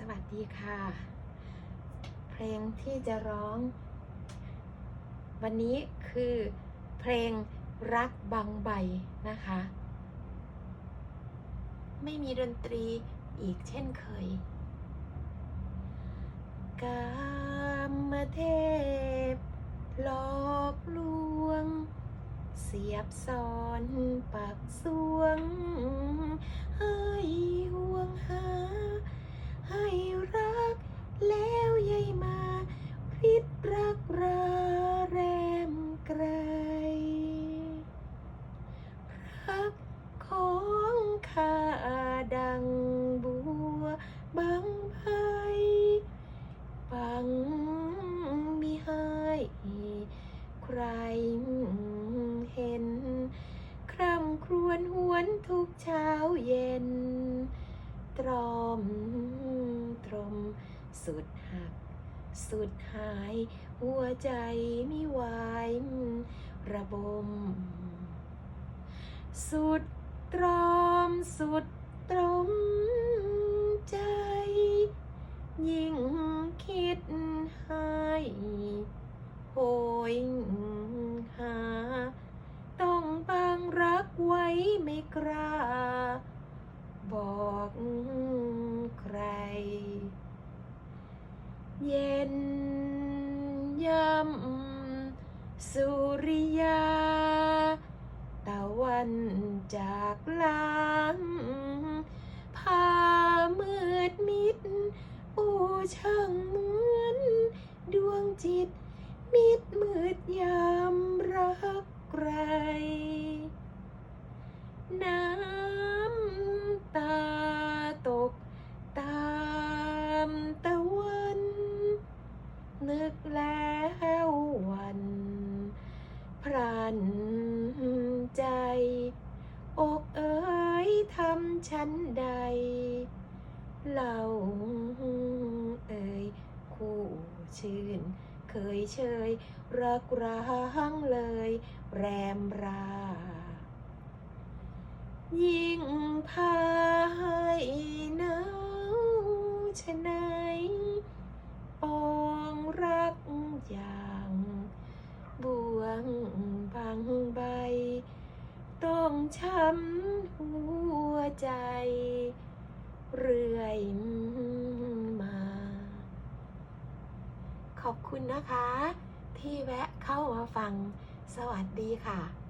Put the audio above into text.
สวัสดีค่ะ เพลงที่จะร้อง วันนี้คือเพลงรักบางใบนะคะ ไม่มีดนตรีอีกเช่นเคย กามเทพหลอกลวง เสียบซ้อนปักสวง มิให้ใครเห็น คร่ำครวญหวนทุกเช้าเย็น ตรอมตรมสุดหัก สุดหาย หัวใจมิไหวระบม สุดตรอมสุดตรม กล้า บอกใคร เย็นย่ำสุริยา ตะวันจากลา ทำฉันใดเล่าเอ่ยคู่ชื่น เคยเชย รักร้างเลย แรมรา ยิ่งพาให้หนาวชะไหนปองรักอย่างบ่วงพังใบ ต้องช้ำหัวใจ เรื่อยมา ขอบคุณนะคะ ที่แวะเข้ามาฟัง สวัสดีค่ะ